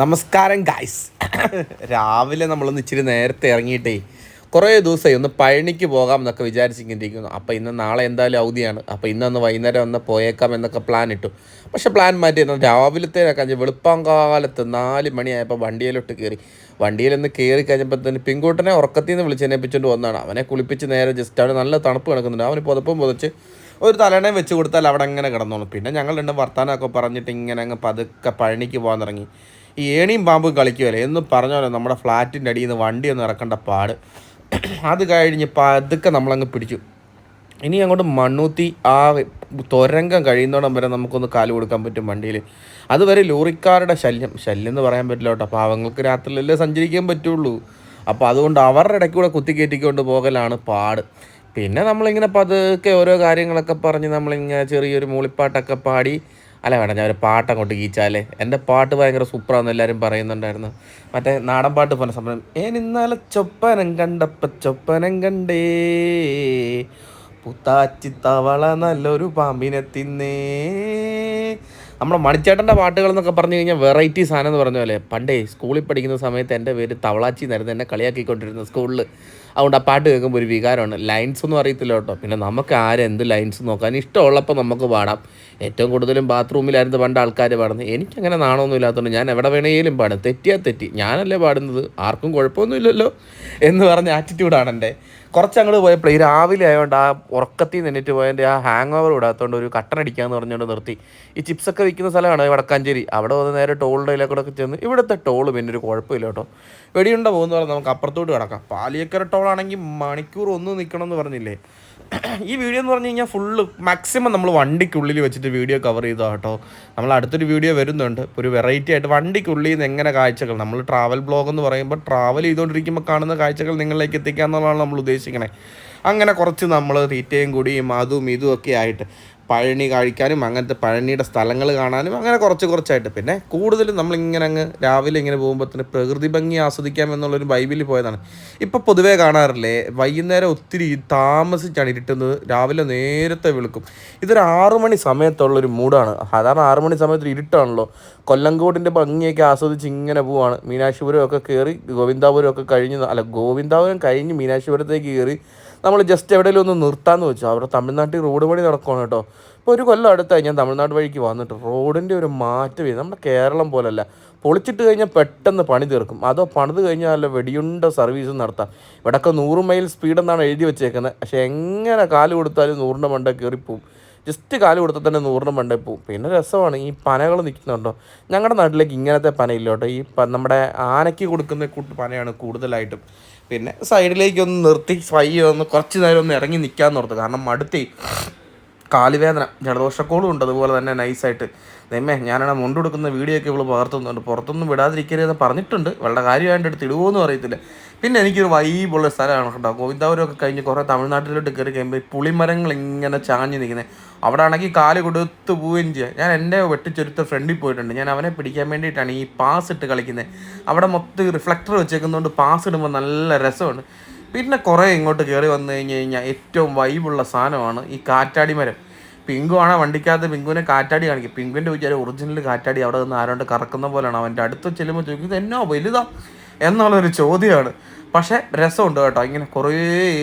നമസ്കാരം ഗായ്സ് രാവിലെ നമ്മളൊന്ന് ഇച്ചിരി നേരത്തെ ഇറങ്ങിയിട്ടേ കുറേ ദിവസമായി ഒന്ന് പഴനിക്ക് പോകാം എന്നൊക്കെ വിചാരിച്ചിരിക്കുന്നു. അപ്പോൾ ഇന്ന് നാളെ എന്തായാലും അവധിയാണ്. അപ്പോൾ ഇന്നൊന്ന് വൈകുന്നേരം ഒന്ന് പോയേക്കാം എന്നൊക്കെ പ്ലാൻ ഇട്ടു. പക്ഷെ പ്ലാൻ മാറ്റി എന്നാൽ രാവിലത്തേനൊക്കെ അഞ്ച് വെളുപ്പാങ്കാലത്ത് നാല് മണിയായപ്പോൾ വണ്ടിയിലോട്ട് കയറി വണ്ടിയിലൊന്ന് കയറി കഴിഞ്ഞപ്പോൾ തന്നെ പിങ്കൂട്ടനെ ഉറക്കത്തിൽ നിന്ന് വിളിച്ചെന്നേപ്പിച്ചുകൊണ്ട് വന്നതാണ് അവനെ കുളിപ്പിച്ച് നേരെ ജസ്റ്റ് അവിടെ നല്ല തണുപ്പ് കിടക്കുന്നുണ്ട്. അവന് പുതപ്പും പുതച്ച് ഒരു തലേണയും വെച്ച് കൊടുത്താൽ അവിടെ അങ്ങനെ കിടന്നോളും. പിന്നെ ഞങ്ങൾ രണ്ട് വർത്താനമൊക്കെ പറഞ്ഞിട്ട് ഇങ്ങനെ അങ്ങ് പതുക്കെ പഴനിക്ക് പോകാൻ തുടങ്ങി. ഈ ഏണിയും പാമ്പും കളിക്കുമല്ലേ എന്ന് പറഞ്ഞ പോലെ നമ്മുടെ ഫ്ലാറ്റിന്റെ അടിയിൽ നിന്ന് വണ്ടി ഒന്ന് ഇറക്കേണ്ട പാട്. അത് കഴിഞ്ഞ് പതുക്കെ നമ്മളങ്ങ് പിടിച്ചു. ഇനി അങ്ങോട്ട് മണ്ണൂത്തി ആ തുരങ്കം കഴിയുന്നോടം വരെ നമുക്കൊന്ന് കാൽ കൊടുക്കാൻ പറ്റും വണ്ടിയിൽ അതുവരെ ലോറിക്കാരുടെ ശല്യം. ശല്യം എന്ന് പറയാൻ പറ്റില്ല കേട്ടോ. പാവങ്ങൾക്ക് രാത്രിയിലല്ലേ സഞ്ചരിക്കാൻ പറ്റുള്ളൂ. അപ്പോൾ അതുകൊണ്ട് അവരുടെ ഇടയ്ക്ക് കൂടെ കുത്തി കയറ്റിക്കൊണ്ട് പോകലാണ് പാട്. പിന്നെ നമ്മളിങ്ങനെ പതുക്കെ ഓരോ കാര്യങ്ങളൊക്കെ പറഞ്ഞ് നമ്മളിങ്ങനെ ചെറിയൊരു മൂളിപ്പാട്ടൊക്കെ പാടി അല്ല വേണ്ട ഞാൻ ഒരു പാട്ട് അങ്ങോട്ട് ഗീച്ചാലേ. എന്റെ പാട്ട് ഭയങ്കര സൂപ്പറാന്ന് എല്ലാവരും പറയുന്നുണ്ടായിരുന്നു. മറ്റേ നാടൻ പാട്ട് സംഭവം ഏൻ ഇന്നലെ ചൊപ്പനം കണ്ടപ്പ ചൊപ്പനം കണ്ടേ. പുത്താച്ചി തവള നല്ലൊരു പാമ്പിനെ തിന്നേ. നമ്മുടെ മണിച്ചേട്ടന്റെ പാട്ടുകൾ എന്നൊക്കെ പറഞ്ഞു കഴിഞ്ഞാൽ വെറൈറ്റി സാധനം എന്ന് പറഞ്ഞ പോലെ. പണ്ടേ സ്കൂളിൽ പഠിക്കുന്ന സമയത്ത് എന്റെ പേര് തവളാച്ചി എന്നായിരുന്നു എന്നെ കളിയാക്കിക്കൊണ്ടിരുന്ന സ്കൂളിൽ അതുകൊണ്ട് ആ പാട്ട് കേൾക്കുമ്പോൾ ഒരു വികാരമാണ്. ലൈൻസ് ഒന്നും അറിയത്തില്ല കേട്ടോ. പിന്നെ നമുക്ക് ആരും എന്ത് ലൈൻസ് നോക്കാൻ ഇഷ്ടമുള്ളപ്പോൾ നമുക്ക് പാടാം. ഏറ്റവും കൂടുതലും ബാത്റൂമിലായിരുന്നു പണ്ട് ആൾക്കാർ പാടുന്നത്. എനിക്കങ്ങനെ നാണമൊന്നും ഇല്ലാത്തതുകൊണ്ട് ഞാൻ എവിടെ വേണമെങ്കിലും പാടും. തെറ്റിയാൽ തെറ്റി. ഞാനല്ലേ പാടുന്നത്. ആർക്കും കുഴപ്പമൊന്നുമില്ലല്ലോ എന്ന് പറഞ്ഞ ആറ്റിറ്റ്യൂഡാണ് എന്റെ. കുറച്ചങ്ങോട്ട് പോയപ്പോൾ ഈ രാവിലെ ആയതുകൊണ്ട് ആ ഉറക്കത്തിൽ നിന്നിട്ട് പോയതിന്റെ ആ ഹാങ് ഓവർ വിടാത്തതുകൊണ്ട് ഒരു കട്ടൻ അടിക്കാമെന്ന് പറഞ്ഞുകൊണ്ട് നിർത്തി. ഈ ചിപ്സൊക്കെ വിൽക്കുന്ന സ്ഥലമാണ് വടക്കാഞ്ചേരി? അവിടെ വന്ന് നേരെ ടോളിന്റെ കൂടെ ചെന്ന് ഇവിടുത്തെ ടോൾ പിന്നെ ഒരു കുഴപ്പമില്ല കേട്ടോ. വെടിയുണ്ട പോകുന്ന പറഞ്ഞാൽ നമുക്ക് അപ്പുറത്തോട്ട് കിടക്കാം. പാലിയക്കര ടോളാണെങ്കിൽ മണിക്കൂർ ഒന്ന് നിൽക്കണം എന്ന് പറഞ്ഞില്ലേ? ഈ വീഡിയോ എന്ന് പറഞ്ഞു കഴിഞ്ഞാൽ ഫുള്ള് മാക്സിമം നമ്മൾ വണ്ടിക്കുള്ളിൽ വെച്ചിട്ട് വീഡിയോ കവർ ചെയ്തോ കേട്ടോ. നമ്മൾ അടുത്തൊരു വീഡിയോ വരുന്നുണ്ട്. ഒരു വെറൈറ്റി ആയിട്ട് വണ്ടിക്കുള്ളിൽ നിന്ന് എങ്ങനെ കാഴ്ചകൾ. നമ്മൾ ട്രാവൽ ബ്ലോഗ് എന്ന് പറയുമ്പോൾ ട്രാവൽ ചെയ്തുകൊണ്ടിരിക്കുമ്പോൾ കാണുന്ന കാഴ്ചകൾ നിങ്ങളിലേക്ക് എത്തിക്കുക എന്നുള്ളതാണ് നമ്മൾ ഉദ്ദേശിക്കണേ. അങ്ങനെ കുറച്ച് നമ്മൾ തീറ്റയും കൂടിയും അതും ഇതും ഒക്കെ ആയിട്ട് പഴനി കഴിക്കാനും അങ്ങനത്തെ പഴനിയുടെ സ്ഥലങ്ങൾ കാണാനും അങ്ങനെ കുറച്ച് കുറച്ചായിട്ട്. പിന്നെ കൂടുതലും നമ്മളിങ്ങനെ അങ്ങ് രാവിലെ ഇങ്ങനെ പോകുമ്പോൾ തന്നെ പ്രകൃതി ഭംഗി ആസ്വദിക്കാം എന്നുള്ളൊരു ബൈബിളിൽ പോയതാണ്. ഇപ്പോൾ പൊതുവേ കാണാറില്ലേ വൈകുന്നേരം ഒത്തിരി താമസിച്ചാണ് ഇരുട്ടുന്നത് രാവിലെ നേരത്തെ വിളിക്കും. ഇതൊരു ആറു മണി സമയത്തുള്ളൊരു മൂഡാണ്. സാധാരണ ആറു മണി സമയത്ത് ഇരുട്ടാണല്ലോ. കൊല്ലങ്കോടിന്റെ ഭംഗിയൊക്കെ ആസ്വദിച്ച് ഇങ്ങനെ പോവാണ്. മീനാക്ഷിപുരം ഒക്കെ കയറി ഗോവിന്ദാപുരം ഒക്കെ കഴിഞ്ഞ് അല്ല ഗോവിന്ദാപുരം കഴിഞ്ഞ് മീനാക്ഷിപുരത്തേക്ക് കയറി നമ്മൾ ജസ്റ്റ് എവിടെയെങ്കിലും ഒന്ന് നിർത്താമെന്ന് വെച്ചു. അവിടെ തമിഴ്നാട്ടിൽ റോഡ് പണി നടക്കുകയാണ് കേട്ടോ. ഇപ്പോൾ ഒരു കൊല്ലം അടുത്തായി ഞാൻ തമിഴ്നാട് വഴിക്ക് വന്നിട്ട് റോഡിന്റെ ഒരു മാറ്റം ഇത് നമ്മുടെ കേരളം പോലല്ല. പൊളിച്ചിട്ട് കഴിഞ്ഞാൽ പെട്ടെന്ന് പണി തീർക്കും. അതോ പണിത് കഴിഞ്ഞാൽ നല്ല വെടിയുണ്ട സർവീസ് നടത്താം. ഇവിടെയൊക്കെ നൂറ് മൈൽ സ്പീഡ് എന്നാണ് എഴുതി വെച്ചേക്കുന്നത് പക്ഷേ എങ്ങനെ കാൽ കൊടുത്താലും നൂറിന്റെ മണ്ട കയറിപ്പോവും ജസ്റ്റ് കാൽ കൊടുത്താൽ തന്നെ നൂറിന് മണ്ടേ പോവും. പിന്നെ രസമാണ് ഈ പനകൾ നിൽക്കുന്നുണ്ടോ? ഞങ്ങളുടെ നാട്ടിലേക്ക് ഇങ്ങനത്തെ പനയില്ല കേട്ടോ. ഈ നമ്മുടെ ആനയ്ക്ക് കൊടുക്കുന്ന കൂട്ട് പനയാണ് കൂടുതലായിട്ടും. പിന്നെ സൈഡിലേക്ക് ഒന്ന് നിർത്തി സ്വൈ ഒന്ന് കുറച്ച് നേരം ഒന്ന് ഇറങ്ങി നിൽക്കാമെന്ന് ഓർത്തു. കാരണം മടുത്തി. കാലുവേദന ജലദോഷക്കോളും ഉണ്ട്. അതുപോലെ തന്നെ നൈസായിട്ട്. നെയ്മേ ഞാനാണ് മുണ്ട് കൊടുക്കുന്ന വീഡിയോ ഒക്കെ ഇവൾ പകർത്തുന്നുണ്ട്. പുറത്തൊന്നും വിടാതിരിക്കരുതെന്ന് പറഞ്ഞിട്ടുണ്ട്. വളരെ കാര്യമായിട്ട് എടുത്ത് ഇടുവോന്നും അറിയത്തില്ല. പിന്നെ എനിക്കൊരു വൈബുള്ള സ്ഥലമാണ് കേട്ടോ. ഗോവിന്ദാപുരമൊക്കെ കഴിഞ്ഞ് കുറേ തമിഴ്നാട്ടിലോട്ട് കയറി കഴിയുമ്പോൾ പുളിമരങ്ങൾ ഇങ്ങനെ ചാഞ്ഞ് നിൽക്കുന്നത് അവിടെ ആണെങ്കിൽ കാൽ കൊടുത്ത് പോവുകയും ചെയ്യുക ഞാൻ എന്റെ വെട്ടിച്ചൊരുത്ത ഫ്രണ്ടിൽ പോയിട്ടുണ്ട്. ഞാൻ അവനെ പിടിക്കാൻ വേണ്ടിയിട്ടാണ് ഈ പാസ് ഇട്ട് കളിക്കുന്നത് അവിടെ മൊത്തം റിഫ്ലക്ടർ വെച്ചേക്കുന്നതുകൊണ്ട് പാസ് ഇടുമ്പോൾ നല്ല രസമാണ്. പിന്നെ കുറേ ഇങ്ങോട്ട് കയറി വന്നു കഴിഞ്ഞ് കഴിഞ്ഞാൽ ഏറ്റവും വൈബുള്ള സാധനമാണ് ഈ കാറ്റാടി മരം പിങ്കു ആണ് വണ്ടിക്കകത്ത് പിങ്കുവിനെ കാറ്റാടി കാണിക്കും. പിങ്കുവിന്റെ വിചാരം ഒറിജിനൽ കാറ്റാടി അവിടെ നിന്ന് ആരോണ്ട് കറക്കുന്ന പോലെയാണ്. അവന്റെ അടുത്ത് ചെല്ലുമ്പോൾ ചോദിക്കും ഇത് എന്നോ വലുതാ? എന്നുള്ളൊരു ചോദ്യമാണ്. പക്ഷേ രസമുണ്ട് കേട്ടോ. ഇങ്ങനെ കുറേ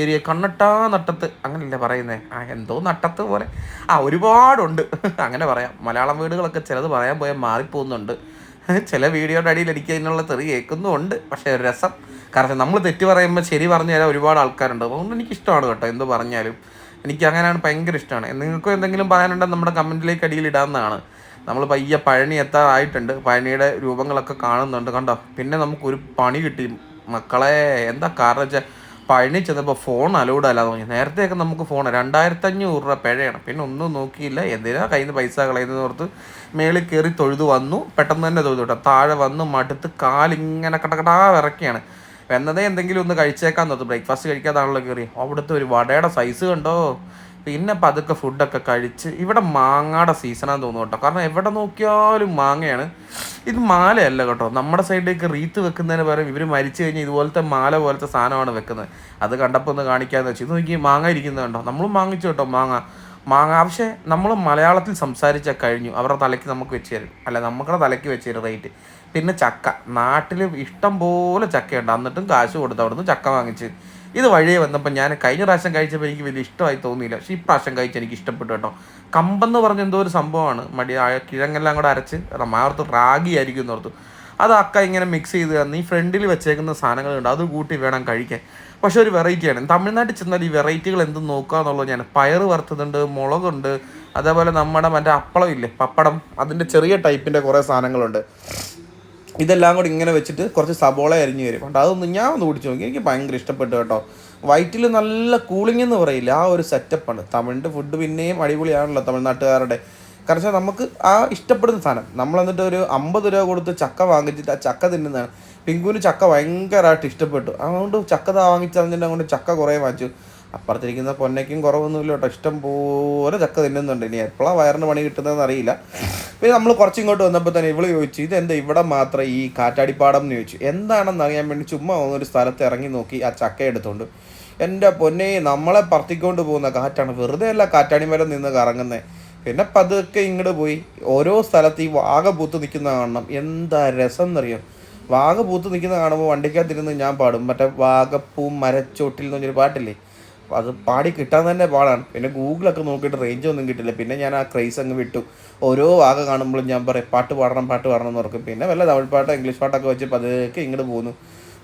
ഏരിയ കണ്ണട്ടാ നട്ടത്ത്. അങ്ങനെയല്ലേ പറയുന്നത് ആ എന്തോ നട്ടത്ത് പോലെ. ആ ഒരുപാടുണ്ട്. അങ്ങനെ പറയാം. മലയാളം വീടുകളൊക്കെ ചിലത് പറയാൻ പോയാൽ മാറിപ്പോകുന്നുണ്ട്. ചില വീഡിയോയുടെ അടിയിൽ എനിക്ക് അതിനുള്ള തെറി കേൾക്കുന്നുമുണ്ട്. പക്ഷേ ഒരു രസം. കാരണം നമ്മൾ തെറ്റ് പറയുമ്പോൾ ശരി പറഞ്ഞു തരാൻ ഒരുപാട് ആൾക്കാരുണ്ട്. അതുകൊണ്ട് എനിക്കിഷ്ടമാണ് കേട്ടോ. എന്ത് പറഞ്ഞാലും. എനിക്ക് അങ്ങനെയാണ് ഭയങ്കര ഇഷ്ടമാണ് നിങ്ങൾക്കും എന്തെങ്കിലും പറയാനുണ്ടെങ്കിൽ നമ്മുടെ കമന്റിലേക്ക് അടിയിൽ ഇടാവുന്നതാണ്. നമ്മൾ പയ്യ പഴനി എത്താറായിട്ടുണ്ട് പഴനിയുടെ രൂപങ്ങളൊക്കെ കാണുന്നുണ്ട് കണ്ടോ? പിന്നെ നമുക്കൊരു പണി കിട്ടി. മക്കളെ എന്താ കാരണം വെച്ചാൽ പഴനി ചെന്നപ്പോൾ ഫോൺ അലൗഡ് അല്ല തോന്നി നേരത്തെയൊക്കെ നമുക്ക് ഫോൺ രണ്ടായിരത്തി അഞ്ഞൂറ് രൂപ പിഴയാണ്. പിന്നെ ഒന്നും നോക്കിയില്ല. എന്തിനാ കയ്യിൽ നിന്ന് പൈസ കളയുന്നത് ഓർത്ത് മേളിൽ കയറി തൊഴുതു വന്നു. പെട്ടെന്ന് തന്നെ തൊഴുതു കേട്ടോ. താഴെ വന്നു മടുത്ത് കാലിങ്ങനെ കടകടാ വിറക്കുകയാണ് എന്നതേ എന്തെങ്കിലും ഒന്ന് കഴിച്ചേക്കാൻ നോക്കും ബ്രേക്ക്ഫാസ്റ്റ് കഴിക്കാതാണല്ലോ കയറി അവിടുത്തെ ഒരു വടയുടെ സൈസ് കണ്ടോ? പിന്നെ പതുക്കെ ഫുഡൊക്കെ കഴിച്ച് ഇവിടെ മാങ്ങയുടെ സീസണാന്ന് തോന്നുന്നു കേട്ടോ. കാരണം എവിടെ നോക്കിയാലും മാങ്ങയാണ്. ഇത് മാലയല്ല കേട്ടോ. നമ്മുടെ സൈഡിലേക്ക് റീത്ത് വെക്കുന്നതിന് പകരം ഇവർ മരിച്ചു കഴിഞ്ഞാൽ ഇതുപോലത്തെ മാല പോലത്തെ സാധനമാണ് വെക്കുന്നത്. അത് കണ്ടപ്പോൾ ഒന്ന് കാണിക്കാന്ന് വെച്ചു. ഇത് നോക്കി മാങ്ങ ഇരിക്കുന്നത് കണ്ടോ? നമ്മളും വാങ്ങിച്ചു കേട്ടോ മാങ്ങ. മാങ്ങ പക്ഷേ നമ്മൾ മലയാളത്തിൽ സംസാരിച്ചാൽ കഴിഞ്ഞു. അവരുടെ തലയ്ക്ക് നമുക്ക് വെച്ച് തരും. അല്ല നമ്മുടെ തലയ്ക്ക് വെച്ച് തരും റേറ്റ് പിന്നെ ചക്ക. നാട്ടിൽ ഇഷ്ടം പോലെ ചക്കയുണ്ട്. എന്നിട്ടും കാശ് കൊടുത്ത് അവിടുന്ന് ചക്ക വാങ്ങിച്ച്. ഇത് വഴിയെ വന്നപ്പോൾ ഞാൻ കഴിഞ്ഞ പ്രാവശ്യം കഴിച്ചപ്പോൾ എനിക്ക് വലിയ ഇഷ്ടമായി തോന്നിയില്ല. പക്ഷേ ഈ പ്രാവശ്യം കഴിച്ച് എനിക്ക് ഇഷ്ടപ്പെട്ടു കേട്ടോ. കമ്പെന്ന് പറഞ്ഞ എന്തോ ഒരു സംഭവമാണ്. മടി കിഴങ്ങെല്ലാം കൂടെ അരച്ച് മാർത്ത് റാഗി ആയിരിക്കും ഓർത്തു. അത് അക്ക ഇങ്ങനെ മിക്സ് ചെയ്ത് തന്ന് ഈ ഫ്രണ്ടിൽ വെച്ചേക്കുന്ന സാധനങ്ങളുണ്ട്. അത് കൂട്ടി വേണം കഴിക്കാൻ. പക്ഷെ ഒരു വെറൈറ്റിയാണ് തമിഴ്നാട്ടിൽ ചെന്നാൽ ഈ വെറൈറ്റികൾ എന്ത് നോക്കുക എന്നുള്ളത് ഞാൻ പയറ് വറുത്തതുണ്ട് മുളകുണ്ട് അതേപോലെ നമ്മുടെ മറ്റേ അപ്പളം ഇല്ലേ? പപ്പടം. അതിന്റെ ചെറിയ ടൈപ്പിന്റെ കുറേ സാധനങ്ങളുണ്ട്. ഇതെല്ലാം കൂടി ഇങ്ങനെ വെച്ചിട്ട് കുറച്ച് സബോള എരിഞ്ഞു വരും കേട്ടോ. അതൊന്ന് ഞാൻ ഒന്ന് കുടിച്ച് നോക്കി. എനിക്ക് ഭയങ്കര ഇഷ്ടപ്പെട്ടു കേട്ടോ. വയറ്റിൽ നല്ല കൂളിംഗ് എന്ന് പറയില്ല. ആ ഒരു സെറ്റപ്പാണ് തമിഴിന്റെ ഫുഡ് പിന്നെയും അടിപൊളിയാണല്ലോ തമിഴ്നാട്ടുകാരുടെ. കാരണം വെച്ചാൽ നമുക്ക് ആ ഇഷ്ടപ്പെടുന്ന സാധനം. നമ്മൾ എന്നിട്ട് ഒരു അമ്പത് രൂപ കൊടുത്ത് ചക്ക വാങ്ങിച്ചിട്ട് ആ ചക്ക തിന്നുന്നതാണ്. പിങ്കുവിന് ചക്ക ഭയങ്കരമായിട്ട് ഇഷ്ടപ്പെട്ടു. അതുകൊണ്ട് ചക്ക താ അങ്ങോട്ട് ചക്ക കുറേ വാങ്ങിച്ചു. അപ്പുറത്തിരിക്കുന്ന പൊന്നയ്ക്കും കുറവൊന്നുമില്ല കേട്ടോ. ഇഷ്ടം പോലെ ചക്ക തിന്നുന്നുണ്ട്. ഇനി എപ്പോഴാണ് വയറിന് പണി കിട്ടുന്നതെന്ന് അറിയില്ല. പിന്നെ നമ്മൾ കുറച്ച് ഇങ്ങോട്ട് വന്നപ്പോൾ തന്നെ ഇവൾ ചോദിച്ചു ഇതെന്താ ഇവിടെ മാത്രം ഈ കാറ്റാടിപ്പാടം എന്ന് ചോദിച്ചു? എന്താണെന്ന് അറിയാൻ വേണ്ടി ചുമ്മാ ഒരു സ്ഥലത്ത് ഇറങ്ങി നോക്കി ആ ചക്ക എടുത്തുകൊണ്ട് എന്റെ പൊന്നെ നമ്മളെ പറത്തിക്കൊണ്ട് പോകുന്ന കാറ്റാണ്. വെറുതെ അല്ല കാറ്റാടി മരം നിന്ന് കറങ്ങുന്നത് പിന്നെ പതുക്കെ ഇങ്ങോട്ട് പോയി. ഓരോ സ്ഥലത്ത് ഈ വാഗ പൂത്ത് നിൽക്കുന്ന കാണണം. എന്താ രസം എന്നറിയാം? വാഗ പൂത്ത് നിൽക്കുന്ന കാണുമ്പോൾ വണ്ടിക്കകത്തിരുന്ന് ഞാൻ പാടും. മറ്റേ വാഗപ്പൂ മരച്ചോട്ടിൽ എന്ന് പറഞ്ഞൊരു പാട്ടില്ലേ? അത് പാടി കിട്ടാൻ തന്നെ പാടാണ്. പിന്നെ ഗൂഗിളൊക്കെ നോക്കിയിട്ട് റേഞ്ച് ഒന്നും കിട്ടില്ല. പിന്നെ ഞാൻ ആ ക്രൈസ് അങ്ങ് വിട്ടു. ഓരോ വാഗ കാണുമ്പോഴും ഞാൻ പറയും പാട്ട് പാടണം പാട്ട് പാടണം എന്ന് ഓർക്കും. പിന്നെ വല്ല തമിഴ് പാട്ടോ ഇംഗ്ലീഷ് പാട്ടൊക്കെ വെച്ച് പതുക്കെ ഇങ്ങോട്ട് പോകുന്നു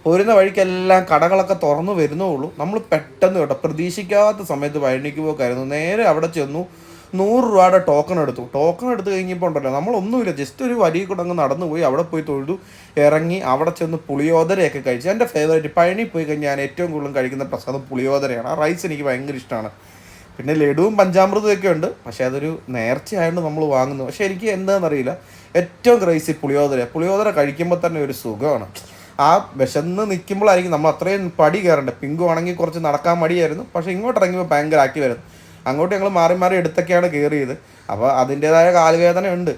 പോരുന്ന വഴിക്കെല്ലാം കടകളൊക്കെ തുറന്നു വരുന്നേ ഉള്ളൂ. നമ്മൾ പെട്ടെന്ന് കേട്ടോ പ്രതീക്ഷിക്കാത്ത സമയത്ത് പഴനിക്ക് പോക്കായിരുന്നു. നേരെ അവിടെ ചെന്നു. നൂറ് രൂപയുടെ ടോക്കൺ എടുത്തു. ടോക്കൺ എടുത്ത് കഴിഞ്ഞപ്പോൾ ഉണ്ടല്ലോ നമ്മളൊന്നുമില്ല ജസ്റ്റ് ഒരു വരി കൂടെ അങ്ങ് നടന്നു പോയി അവിടെ പോയി തൊഴുതു ഇറങ്ങി അവിടെ ചെന്ന് പുളിയോദരയൊക്കെ കഴിച്ചു. എന്റെ ഫേവറേറ്റ് പഴനി പോയി കഴിഞ്ഞാൽ ഞാൻ ഏറ്റവും കൂടുതൽ കഴിക്കുന്ന പ്രസാദം പുളിയോദരയാണ്. ആ റൈസ് എനിക്ക് ഭയങ്കര ഇഷ്ടമാണ് പിന്നെ ലഡുവും പഞ്ചാമൃതവും ഒക്കെ ഉണ്ട് പക്ഷേ അതൊരു നേർച്ചയായതുകൊണ്ട് നമ്മൾ വാങ്ങുന്നു. പക്ഷേ എനിക്ക് എന്താണെന്നറിയില്ല ഏറ്റവും ക്രൈസി പുളിയോദര. പുളിയോദര കഴിക്കുമ്പോൾ തന്നെ ഒരു സുഖമാണ്. ആ വിശന്ന് നിൽക്കുമ്പോഴായിരിക്കും നമ്മൾ അത്രയും പടി കയറേണ്ടത്. പിങ്കു ആണെങ്കിൽ കുറച്ച് നടക്കാൻ മടിയായിരുന്നു പക്ഷേ ഇങ്ങോട്ട് ഇറങ്ങിയപ്പോൾ ഭയങ്കര ആക്കി വരുന്നു അങ്ങോട്ട് ഞങ്ങൾ മാറി മാറി എടുത്തൊക്കെയാണ് കയറിയത് അപ്പോൾ അതിന്റേതായ കാലുവേദന ഉണ്ട്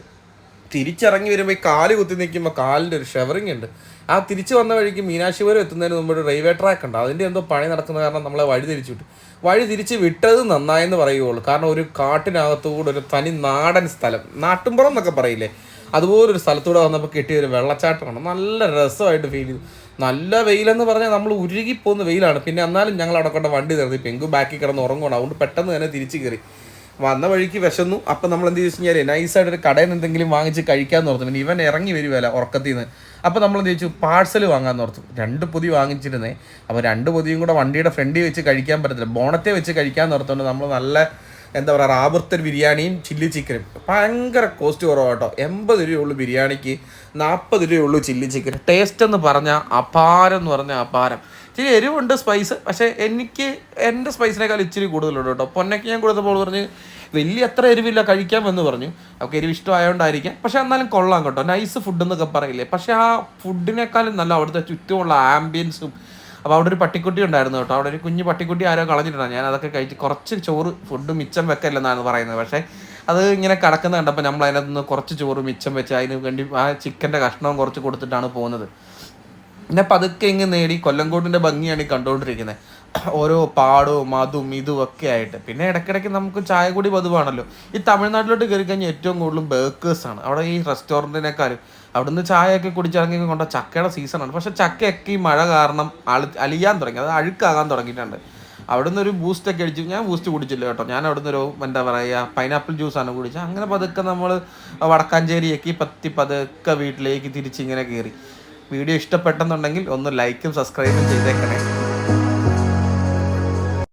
തിരിച്ചിറങ്ങി വരുമ്പോൾ ഈ കാൽ കുത്തി നിൽക്കുമ്പോൾ കാലിന്റെ ഒരു ഷെവറിങ് ഉണ്ട്. ആ തിരിച്ചു വന്ന വഴിക്ക് മീനാശിപുരം എത്തുന്നതിന് മുമ്പ് ഒരു റെയിൽവേ ട്രാക്ക് ഉണ്ട്. അതിന്റെ എന്തോ പണി നടക്കുന്ന കാരണം നമ്മളെ വഴി തിരിച്ചു വിട്ടു. വഴി തിരിച്ച് വിട്ടത് നന്നായെന്ന് പറയുള്ളൂ കാരണം ഒരു കാട്ടിനകത്തുകൂടെ ഒരു തനി നാടൻ സ്ഥലം. നാട്ടുംപുറം എന്നൊക്കെ പറയില്ലേ? അതുപോലൊരു സ്ഥലത്തൂടെ വന്നപ്പോൾ കിട്ടിയ ഒരു വെള്ളച്ചാട്ടമാണ്. നല്ല രസമായിട്ട് ഫീൽ ചെയ്തു. നല്ല വെയിലെന്ന് പറഞ്ഞാൽ നമ്മൾ ഉരുകിപ്പോകുന്ന വെയിലാണ്. പിന്നെ എന്നാലും ഞങ്ങൾ അവിടെ കൊണ്ട് വണ്ടി നിർത്തി. പെങ്കു ബാക്കിൽ കിടന്ന് ഉറങ്ങണം അതുകൊണ്ട് പെട്ടെന്ന് തന്നെ തിരിച്ച് കയറി വന്ന വഴിക്ക് വിശന്നു. അപ്പം നമ്മൾ എന്ത് ചോദിച്ചു കഴിഞ്ഞാൽ നൈസായിട്ട് ഒരു കടയിൽ നിന്ന് എന്തെങ്കിലും വാങ്ങിച്ച് കഴിക്കാമെന്ന് ഓർത്തു. പിന്നെ ഇവൻ ഇറങ്ങി വരുമല്ല ഉറക്കത്തിൽ നിന്ന്. അപ്പോൾ നമ്മൾ എന്ത് ചോദിച്ചു പാഴ്സൽ വാങ്ങാമെന്ന് ഓർത്തു. രണ്ട് പൊതി വാങ്ങിച്ചിരുന്നേ. അപ്പോൾ രണ്ട് പൊതിയും കൂടെ വണ്ടിയുടെ ഫ്രണ്ടിൽ വെച്ച് കഴിക്കാൻ പറ്റത്തില്ല. ബോണത്തെ വെച്ച് കഴിക്കാമെന്ന് ഓർത്തുകൊണ്ട് നമ്മൾ നല്ല എന്താ പറയുക റാബർത്തൻ ബിരിയാണിയും ചില്ലി ചിക്കനും. ഭയങ്കര കോസ്റ്റ് കുറവാണ് കേട്ടോ. എൺപത് രൂപയുള്ളൂ ബിരിയാണിക്ക് നാൽപ്പത് രൂപയുള്ളൂ ചില്ലി ചിക്കൻ. ടേസ്റ്റ് എന്ന് പറഞ്ഞാൽ അപാരം എന്ന് പറഞ്ഞാൽ അപാരം. ഇച്ചിരി എരിവുണ്ട് സ്പൈസ് പക്ഷേ എനിക്ക് എന്റെ സ്പൈസിനേക്കാൾ ഇച്ചിരി കൂടുതലുണ്ട് കേട്ടോ. പൊന്നയ്ക്ക് ഞാൻ കൊടുത്തപ്പോൾ പറഞ്ഞ് വലിയ അത്ര എരിവില്ല കഴിക്കാമെന്ന് പറഞ്ഞു. അവർക്ക് എരിവ് ഇഷ്ടമായതുകൊണ്ടായിരിക്കാം പക്ഷേ എന്നാലും കൊള്ളാം കേട്ടോ. നൈസ് ഫുഡ് എന്നൊക്കെ പറയില്ലേ? പക്ഷേ ആ ഫുഡിനേക്കാളും നല്ല അവിടുത്തെ ചുറ്റുമുള്ള ആംബിയൻസും അപ്പോൾ അവിടെ ഒരു പട്ടിക്കുട്ടി ഉണ്ടായിരുന്നു കേട്ടോ. അവിടെ ഒരു കുഞ്ഞു പട്ടിക്കുട്ടി ആരോ കളഞ്ഞിട്ടുണ്ടായിരുന്നു ഞാൻ അതൊക്കെ കഴിച്ച് കുറച്ച് ചോറ് ഫുഡ് മിച്ചം വെക്കല്ലെന്നാണ് പറയുന്നത്. പക്ഷേ അത് ഇങ്ങനെ കിടക്കുന്ന കണ്ടപ്പോൾ നമ്മൾ അതിനകത്ത് നിന്ന് കുറച്ച് ചോറ് മിച്ചം വെച്ച് അതിന് വേണ്ടി ആ ചിക്കന്റെ കഷ്ണവും കുറച്ച് കൊടുത്തിട്ടാണ് പോകുന്നത്. പിന്നെ പതുക്കെ ഇങ്ങ് നേടി കൊല്ലംകോട്ടിന്റെ ഭംഗിയാണ് ഈ കണ്ടുകൊണ്ടിരിക്കുന്നത്. ഓരോ പാടവും അതും ഇതും ഒക്കെ ആയിട്ട്. പിന്നെ ഇടയ്ക്കിടയ്ക്ക് നമുക്ക് ചായ കൂടി പതിവാണല്ലോ. ഈ തമിഴ്നാട്ടിലോട്ട് കയറി കഴിഞ്ഞാൽ ഏറ്റവും കൂടുതലും ബേക്കേഴ്സാണ് അവിടെ ഈ റെസ്റ്റോറന്റിനേക്കാളും അവിടുന്ന് ചായയൊക്കെ കുടിച്ചിറങ്ങി കൊണ്ട ചക്കയുടെ സീസണാണ് പക്ഷെ ചക്കയൊക്കെ ഈ മഴ കാരണം അളി അലിയാൻ തുടങ്ങി. അത് അഴുക്കാകാൻ തുടങ്ങിയിട്ടുണ്ട്. അവിടുന്ന് ഒരു ബൂസ്റ്റ് ഒക്കെ അടിച്ചു. ഞാൻ ബൂസ്റ്റ് കുടിച്ചില്ല കേട്ടോ. ഞാൻ അവിടുന്ന് ഒരു എന്താ പറയുക പൈനാപ്പിൾ ജ്യൂസാണ് കുടിച്ചത്. അങ്ങനെ പതുക്കെ നമ്മൾ വടക്കാഞ്ചേരിയൊക്കെ പത്തി പതുക്കെ വീട്ടിലേക്ക് തിരിച്ചിങ്ങനെ കയറി വീഡിയോ ഇഷ്ടപ്പെട്ടെന്നുണ്ടെങ്കിൽ ഒന്ന് ലൈക്കും സബ്സ്ക്രൈബും ചെയ്തേക്കണേ.